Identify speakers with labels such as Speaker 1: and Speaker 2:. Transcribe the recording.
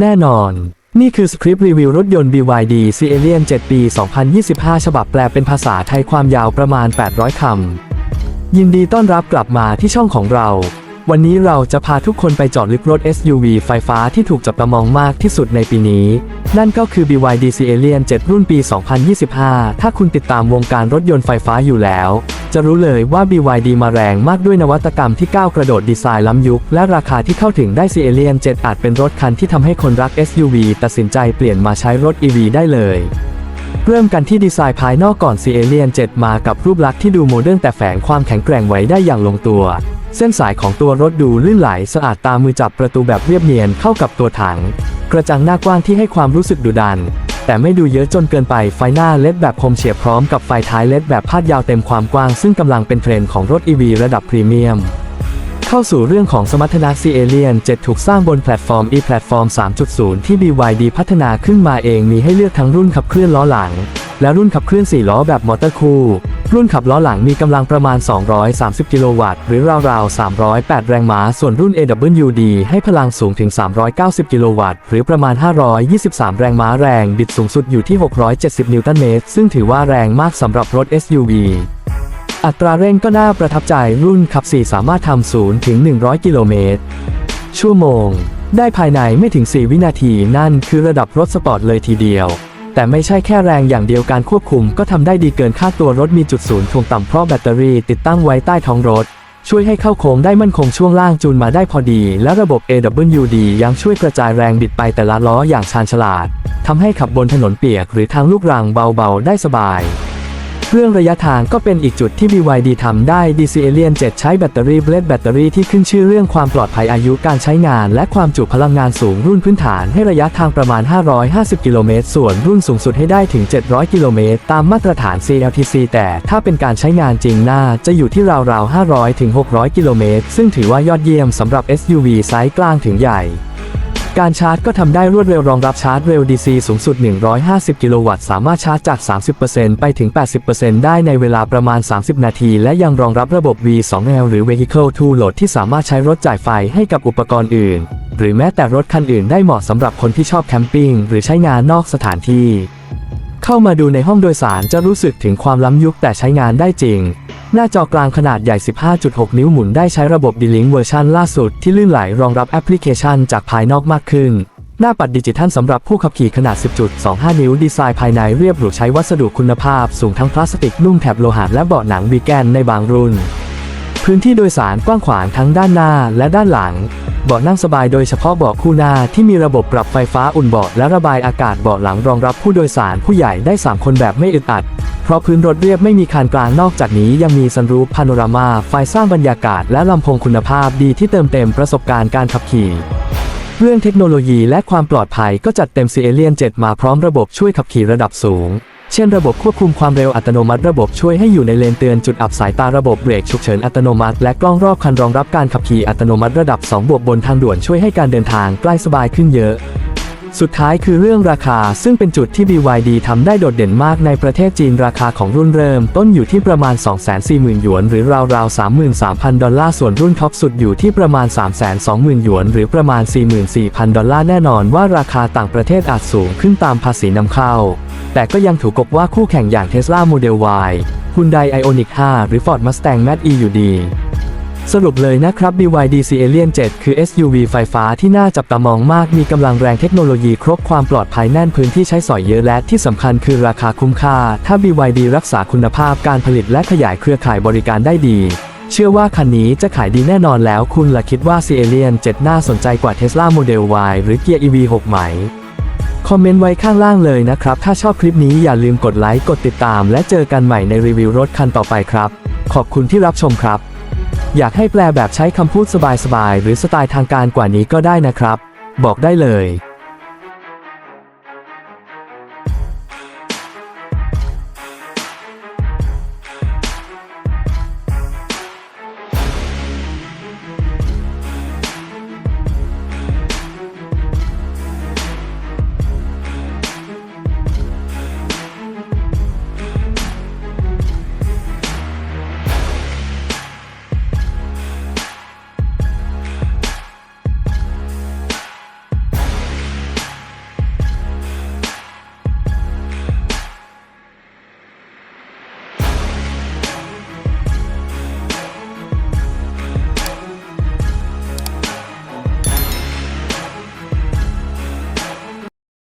Speaker 1: แน่นอน นี่คือสคริปต์รีวิวรถยนต์ BYD c a l i a n 7 ปี 2025 ฉบับแปลเป็นภาษาไทยความยาวประมาณ 800 คำ ยินดีต้อนรับกลับมาที่ช่องของเรา วันนี้เราจะพาทุกคนไปเจอดลึกรถ SUV ไฟฟ้าที่ถูกจับตามองมากที่สุดในปีนี้ นั่นก็คือ BYD c a l i a n 7 รุ่นปี 2025 ถ้าคุณติดตามวงการรถยนต์ไฟฟ้าอยู่แล้ว จะรู้เลยว่า BYD มาแรงมากด้วยนวัตกรรมที่ก้าวกระโดดดีไซน์ล้ำยุค และราคาที่เข้าถึงได้ c a l i a n 7 อาจเป็นรถคันที่ทำให้คนรัก SUV ตัดสินใจเปลี่ยนมาใช้รถ EV ได้เลยเริ่มกันที่ดีไซน์ภายนอกก่อน c a l i a n 7มากับรูปลักษณ์ที่ดูโมเดิร์นแต่แฝงความแข็งแกร่งไว้ได้อย่างลงตัว เส้นสายของตัวรถดูลื่นไหลสะอาดตามือจับประตูแบบเรียบเนียนเข้ากับตัวถัง กระจังหน้ากว้างที่ให้ความรู้สึกดุดัน แต่ไม่ดูเยอะจนเกินไปไฟหน้าเล็ดแบบคมเฉียบพร้อมกับไฟท้ายเล็ดแบบพาดยาวเต็มความกว้าง ซึ่งกำลังเป็นเทรนด์ของรถ EV ระดับพรีเมียมเข้าสู่เรื่องของสมรรถนะ c a l i a n 7ถูกสร้างบนแพลตฟอร์ม e-platform 3.0 ที่ BYD พัฒนาขึ้นมาเองมีให้เลือกทั้งรุ่นขับเคลื่อนล้อหลัง และรุ่นขับเคลื่อน 4 ล้อแบบมอเตอร์คูลรุ่นขับล้อหลังมีกำลังประมาณ 230 กิโลวัตต์ หรือราวๆ 308 แรงม้า ส่วนรุ่น AWD ให้พลังสูงถึง 390 กิโลวัตต์ หรือประมาณ 523 แรงม้าแรง บิดสูงสุดอยู่ที่ 670 นิวตันเมตร ซึ่งถือว่าแรงมากสำหรับรถ SUV อัตราเร่งก็น่าประทับใจ รุ่นขับ 4 สามารถทำศูนย์ถึง 100 กิโลเมตร ชั่วโมง ได้ภายในไม่ถึง 4 วินาที นั่นคือระดับรถสปอร์ตเลยทีเดียว แต่ไม่ใช่แค่แรงอย่างเดียวการควบคุมก็ทำได้ดีเกินค่าตัวรถมีจุดศูนย์ถ่วงต่ำเพราะแบตเตอรี่ติดตั้งไว้ใต้ท้องรถ ช่วยให้เข้าโค้งได้มั่นคงช่วงล่างจูนมาได้พอดี และระบบ AWD ยังช่วยกระจายแรงบิดไปแต่ละล้ออย่างชาญฉลาดทำให้ขับบนถนนเปียกหรือทางลูกรังเบาๆ ได้สบาย เรื่องระยะทางก็เป็นอีกจุดที่ BYD ทำได้ DC Alien 7 ใช้แบตเตอรี่เบลดแบตเตอรี่ที่ขึ้นชื่อเรื่องความปลอดภัยอายุการใช้งาน และความจุพลังงานสูงรุ่นพื้นฐานให้ระยะทางประมาณ 550 กิโลเมตร ส่วนรุ่นสูงสุดให้ได้ถึง 700 กิโลเมตร ตามมาตรฐาน CLTC แต่ถ้าเป็นการใช้งานจริงน่าจะอยู่ที่ราวๆ 500 ถึง 600 กิโลเมตร ซึ่งถือว่ายอดเยี่ยมสำหรับ SUV ไซส์กลางถึงใหญ่ การชาร์จก็ทำได้รวดเร็วรองรับชาร์จเร็ว DC สูงสุด 150 กิโลวัตต์ สามารถชาร์จจาก 30%ไปถึง 80%ได้ในเวลาประมาณ 30 นาที และยังรองรับระบบ V2L หรือ Vehicle to Load ที่สามารถใช้รถจ่ายไฟให้กับอุปกรณ์อื่น หรือแม้แต่รถคันอื่นได้เหมาะสำหรับคนที่ชอบแคมปิ้งหรือใช้งานนอกสถานที่ เข้ามาดูในห้องโดยสารจะรู้สึกถึงความล้ำยุคแต่ใช้งานได้จริง หน้าจอกลางขนาดใหญ่ 15.6 นิ้วหมุนได้ใช้ระบบ D-Link เวอร์ชันล่าสุดที่ลื่นไหลรองรับแอปพลิเคชันจากภายนอกมากขึ้น หน้าปัดดิจิทัลสำหรับผู้ขับขี่ขนาด 10.25 นิ้วดีไซน์ภายในเรียบหรูใช้วัสดุคุณภาพสูงทั้งพลาสติกนุ่มแถบโลหะและเบาะหนังวีแกนในบางรุ่นพื้นที่โดยสารกว้างขวางทั้งด้านหน้าและด้านหลัง เบาะนั่งสบายโดยเฉพาะเบาะคู่หน้าที่มีระบบปรับไฟฟ้าอุ่นเบาะและระบายอากาศเบาะหลังรองรับผู้โดยสารผู้ใหญ่ได้ 3 คนแบบไม่อึดอัด เพราะพื้นรถเรียบไม่มีคานกลางนอกจากนี้ยังมีซันรูฟพาโนรามา ไฟสร้างบรรยากาศและลำโพงคุณภาพดีที่เติมเต็มประสบการณ์การขับขี่ เรื่องเทคโนโลยีและความปลอดภัยก็จัดเต็ม c a l i a n 7มาพร้อมระบบช่วยขับขี่ระดับสูง เช่นระบบควบคุมความเร็วอัตโนมัติระบบช่วยให้อยู่ในเลนเตือนจุดอับสายตาระบบเบรกฉุกเฉินอัตโนมัติ และกล้องรอบคันรองรับการขับขี่อัตโนมัติระดับ 2 บวกบนทางด่วนช่วยให้การเดินทางใกล้สบายขึ้นเยอะ สุดท้ายคือเรื่องราคา ซึ่งเป็นจุดที่ BYD ทำได้โดดเด่นมากในประเทศจีนราคาของรุ่นเริ่ม ต้นอยู่ที่ประมาณ 240,000 หยวน หรือราวๆ 33,000 ดอลลาร์ส่วนรุ่นท็อปสุดอยู่ที่ประมาณ 320,000 หยวน หรือประมาณ 44,000 ดอลลาร์แน่นอนว่าราคาต่างประเทศอาจสูงขึ้นตามภาษีนำเข้า แต่ก็ยังถูกกบว่าคู่แข่งอย่าง Tesla Model Y Hyundai Ioniq 5 หรือ Ford Mustang Mach-E อยู่ดี สรุปเลยนะครับ BYD c a l i a n 7 คือ SUV ไฟฟ้าที่น่าจับตามองมาก มีกำลังแรงเทคโนโลยีครบความปลอดภัยแน่นพื้นที่ใช้สอยเยอะและที่สำคัญคือราคาคุ้มค่า ถ้า BYD รักษาคุณภาพการผลิตและขยายเครือข่ายบริการได้ดี เชื่อว่าคันนี้จะขายดีแน่นอนแล้วคุณล่ะคิดว่า c a l i a n 7น่าสนใจกว่า Tesla Model Y หรือ Gear EV 6 ไหม คอมเมนต์ไว้ข้างล่างเลยนะครับ ถ้าชอบคลิปนี้อย่าลืมกดไลค์กดติดตาม และเจอกันใหม่ในรีวิวรถคันต่อไปครับ ขอบคุณที่รับชมครับ อยากให้แปลแบบใช้คำพูดสบายๆหรือสไตล์ทางการกว่านี้ก็ได้นะครับ บอกได้เลย